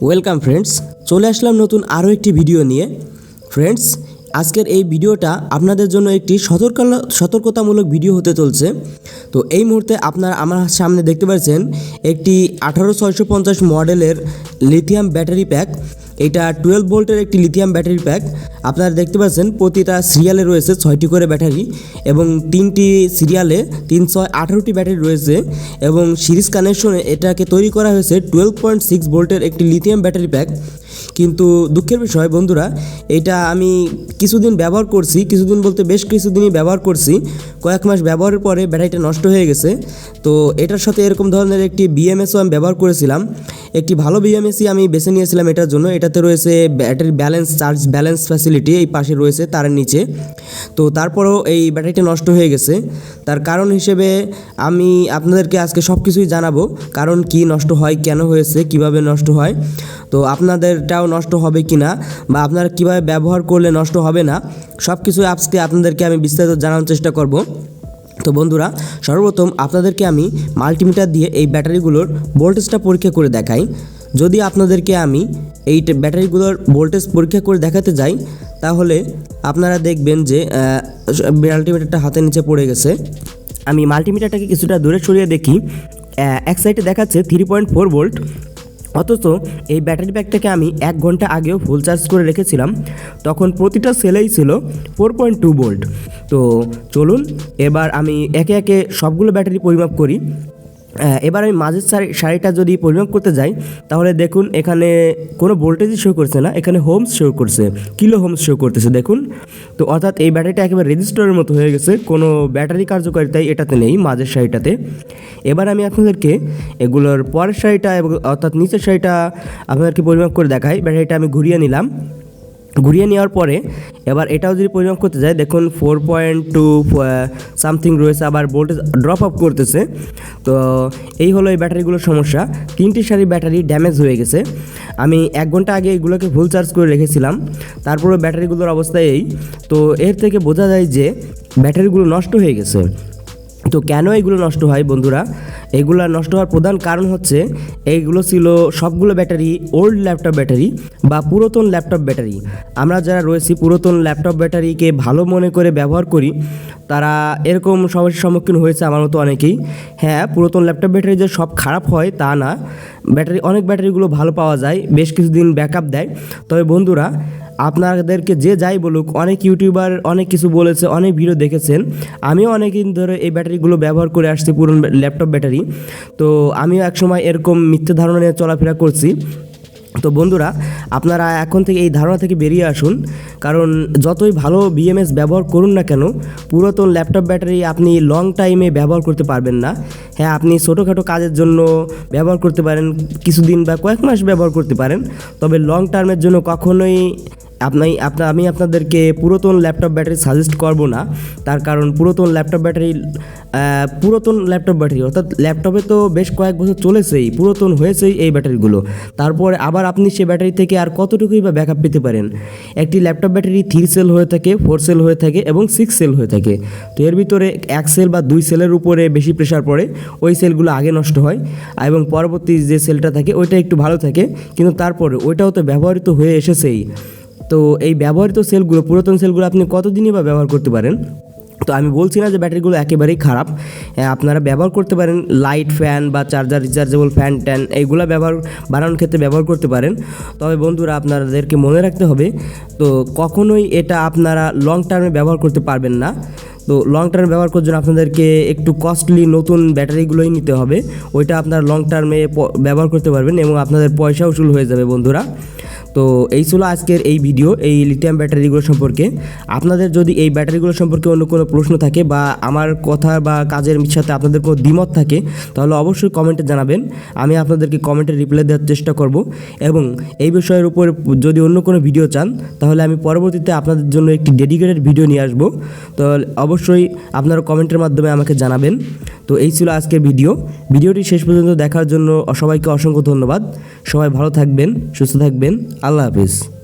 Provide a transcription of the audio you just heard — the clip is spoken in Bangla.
ওয়েলকাম ফ্রেন্ডস চলে আসলাম নতুন আরও একটি ভিডিও নিয়ে। ফ্রেন্ডস আজকের এই ভিডিওটা আপনাদের জন্য একটি সতর্ক সতর্কতামূলক ভিডিও হতে চলছে। তো এই মুহূর্তে আপনারা আমার সামনে দেখতে পাচ্ছেন একটি আঠারো ছয়শো পঞ্চাশ মডেলের লিথিয়াম ব্যাটারি প্যাক। এটা টুয়েলভ ভোল্টের একটি লিথিয়াম ব্যাটারি প্যাক। আপনারা দেখতে পাচ্ছেন প্রতিটা সিরিয়ালে রয়েছে ছয়টি করে ব্যাটারি এবং তিনটি সিরিয়ালে তিনশো আঠারোটি ব্যাটারি রয়েছে এবং সিরিজ কানেকশনে এটাকে তৈরি করা হয়েছে টুয়েলভ পয়েন্ট সিক্স ভোল্টের একটি লিথিয়াম ব্যাটারি প্যাক। কিন্তু দুঃখের বিষয়, বন্ধুরা, এটা আমি কিছুদিন ব্যবহার করছি, কিছুদিন বলতে বেশ কিছুদিনই ব্যবহার করছি। কয়েক মাস ব্যবহারের পরে ব্যাটারিটা নষ্ট হয়ে গেছে। তো এটার সাথে এরকম ধরনের একটি বিএমএসও আমি ব্যবহার করেছিলাম। একটি ভালো বিএমএসই আমি বেছে নিয়েছিলাম এটার জন্য। এটাতে রয়েছে battery balance, charge balance facility এই পাশে রয়েছে তার নিচে। তো তারপরেও এই ব্যাটারিটা নষ্ট হয়ে গেছে। তার কারণ হিসেবে আমি আপনাদেরকে আজকে সব কিছুই জানাব। কারণ কি নষ্ট হয়, কেন হয়েছে, কীভাবে নষ্ট হয়। তো আপনাদেরটাও নষ্ট হবে কি না বা আপনারা কীভাবে ব্যবহার করলে নষ্ট হবে না সব কিছু আজকে আপনাদেরকে আমি বিস্তারিত জানানোর চেষ্টা করব। তো বন্ধুরা, সর্বপ্রথম আপনাদেরকে আমি মাল্টিমিটার দিয়ে এই ব্যাটারিগুলোর ভোল্টেজটা পরীক্ষা করে দেখাই। যদি আপনাদেরকে আমি এই ব্যাটারিগুলোর ভোল্টেজ পরীক্ষা করে দেখাতে যাই, তাহলে আপনারা দেখবেন যে মাল্টিমিটারটা হাতের নিচে পড়ে গেছে। আমি মাল্টিমিটারটাকে কিছুটা দূরে সরিয়ে দেখি। এক সাইডে দেখাচ্ছে থ্রি পয়েন্ট ফোর ভোল্ট অথচ এই ব্যাটারি ব্যাগটাকে আমি এক ঘণ্টা আগেও ফুল চার্জ করে রেখেছিলাম। তখন প্রতিটা সেলেই ছিল ফোর পয়েন্ট টু ভোল্ট তো চলুন, এবার আমি একে একে সবগুলো ব্যাটারি পরিমাপ করি। এবার আমি মাঝের শাড়ি শাড়িটা যদি পরিমাপ করতে যাই, তাহলে দেখুন এখানে কোনো ভোল্টেজই শো করছে না, এখানে হোমস শো করছে কিলো হোমস শো করতেছে, দেখুন। তো অর্থাৎ এই ব্যাটারিটা একেবারে রেজিস্টারের মতো হয়ে গেছে, কোনো ব্যাটারি কার্যকারিতাই এটাতে নেই মাঝের শাড়িটাতে এবার আমি আপনাদেরকে এগুলোর পরের শাড়িটা এবং অর্থাৎ নিচের শাড়িটা আপনাদেরকে পরিমাপ করে দেখাই, ব্যাটারিটা আমি ঘুরিয়ে নিলাম। ঘুরিয়ে নেওয়ার পরে এবার এটাও যদি পরিমাপ করতে যায় দেখুন ফোর পয়েন্ট টু সামথিং রয়েছে, আবার ভোল্টেজ ড্রপ আপ করতেছে। তো এই হলো এই ব্যাটারিগুলোর সমস্যা। তিনটি সারি ব্যাটারি ড্যামেজ হয়ে গেছে। আমি এক ঘণ্টা আগে এগুলোকে ফুল চার্জ করে রেখেছিলাম। তারপরে ব্যাটারিগুলোর অবস্থা এই। তো এর থেকে বোঝা যায় যে ব্যাটারিগুলো নষ্ট হয়ে গেছে। তো কেন এগুলো নষ্ট হয় বন্ধুরা? এগুলো নষ্ট হওয়ার প্রধান কারণ হচ্ছে এইগুলো ছিল সবগুলো ব্যাটারি ওল্ড ল্যাপটপ ব্যাটারি বা পুরাতন ল্যাপটপ ব্যাটারি আমরা যারা রয়েছি পুরাতন ল্যাপটপ ব্যাটারিকে ভালো মনে করে ব্যবহার করি, তারা এরকম সমস্যার সম্মুখীন হয়েছে আমার মতো অনেকেই। হ্যাঁ পুরাতন ল্যাপটপ ব্যাটারি যে সব খারাপ হয় তা না। ব্যাটারি অনেক ব্যাটারিগুলো ভালো পাওয়া যায়, বেশ কিছুদিন ব্যাকআপ দেয়। তবে বন্ধুরা আপনাদেরকে যে যাই বলুক, অনেক ইউটিউবার অনেক কিছু বলেছে, অনেক ভিডিও দেখেছেন। আমিও অনেক দিন ধরে এই ব্যাটারিগুলো ব্যবহার করে আসছি, পুরনো ল্যাপটপ ব্যাটারি। তো আমিও একসময় এরকম মিথ্যে ধারণা নিয়ে চলাফেরা করছি। তো বন্ধুরা, আপনারা এখন থেকে এই ধারণা থেকে বেরিয়ে আসুন। কারণ যতই ভালো বিএমএস ব্যবহার করুন না কেন, পুরাতন ল্যাপটপ ব্যাটারি আপনি লং টাইমে ব্যবহার করতে পারবেন না। হ্যাঁ আপনি ছোটোখাটো কাজের জন্য ব্যবহার করতে পারেন, কিছুদিন বা কয়েক মাস ব্যবহার করতে পারেন। তবে লং টার্মের জন্য কখনোই আপনি আপনার আমি আপনাদেরকে পুরাতন ল্যাপটপ ব্যাটারি সাজেস্ট করব না। তার কারণ পুরাতন ল্যাপটপ ব্যাটারি পুরাতন ল্যাপটপ ব্যাটারি, অর্থাৎ ল্যাপটপে তো বেশ কয়েক বছর চলেছেই, পুরাতন হয়েছেই এই ব্যাটারিগুলো। তারপরে আবার আপনি সে ব্যাটারি থেকে আর কতটুকুই বা ব্যাকআপ পেতে পারেন? একটি ল্যাপটপ ব্যাটারি থ্রি সেল হয়ে থাকে ফোর সেল হয়ে থাকে এবং সিক্স সেল হয়ে থাকে। তো এর ভিতরে এক সেল বা দুই সেলের উপরে বেশি প্রেশার পড়ে, ওই সেলগুলো আগে নষ্ট হয় এবং পরবর্তী যে সেলটা থাকে, ওইটা একটু ভালো থাকে, কিন্তু তারপরে ওইটাও তো ব্যবহৃত হয়ে এসেছেই। তো এই ব্যবহৃত সেলগুলো, পুরাতন সেলগুলো আপনি কতদিনই বা ব্যবহার করতে পারেন? তো আমি বলছি না যে ব্যাটারিগুলো একেবারেই খারাপ। আপনারা ব্যবহার করতে পারেন, লাইট ফ্যান বা চার্জার, রিচার্জেবল ফ্যান ট্যান, এইগুলো ব্যবহার, বানানোর ক্ষেত্রে ব্যবহার করতে পারেন। তবে বন্ধুরা, আপনাদেরকে মনে রাখতে হবে, তো কখনোই এটা আপনারা লং টার্মে ব্যবহার করতে পারবেন না। তো লং টার্ম ব্যবহার করার জন্য আপনাদেরকে একটু কস্টলি নতুন ব্যাটারিগুলোই নিতে হবে। ওইটা আপনার লং টার্মে ব্যবহার করতে পারবেন এবং আপনাদের পয়সা উসুল হয়ে যাবে বন্ধুরা। তো এই ছিল আজকের এই ভিডিও এই লিথিয়াম ব্যাটারিগুলো সম্পর্কে। আপনাদের যদি এই ব্যাটারিগুলো সম্পর্কে অন্য কোনো প্রশ্ন থাকে বা আমার কথা বা কাজের সাথে আপনাদের কোনো দ্বিমত থাকে, তাহলে অবশ্যই কমেন্টে জানাবেন। আমি আপনাদেরকে কমেন্টে রিপ্লাই দেওয়ার চেষ্টা করব। এবং এই বিষয়ের উপর যদি অন্য কোনো ভিডিও চান, তাহলে আমি পরবর্তীতে আপনাদের জন্য একটি ডেডিকেটেড ভিডিও নিয়ে আসব। তো অবশ্যই আপনারা কমেন্টের মাধ্যমে আমাকে জানাবেন। তো এই ছিল আজকের ভিডিও। ভিডিওটি শেষ পর্যন্ত দেখার জন্য সবাইকে অসংখ্য ধন্যবাদ। সবাই ভালো থাকবেন, সুস্থ থাকবেন। আল্লাহ হাফিজ।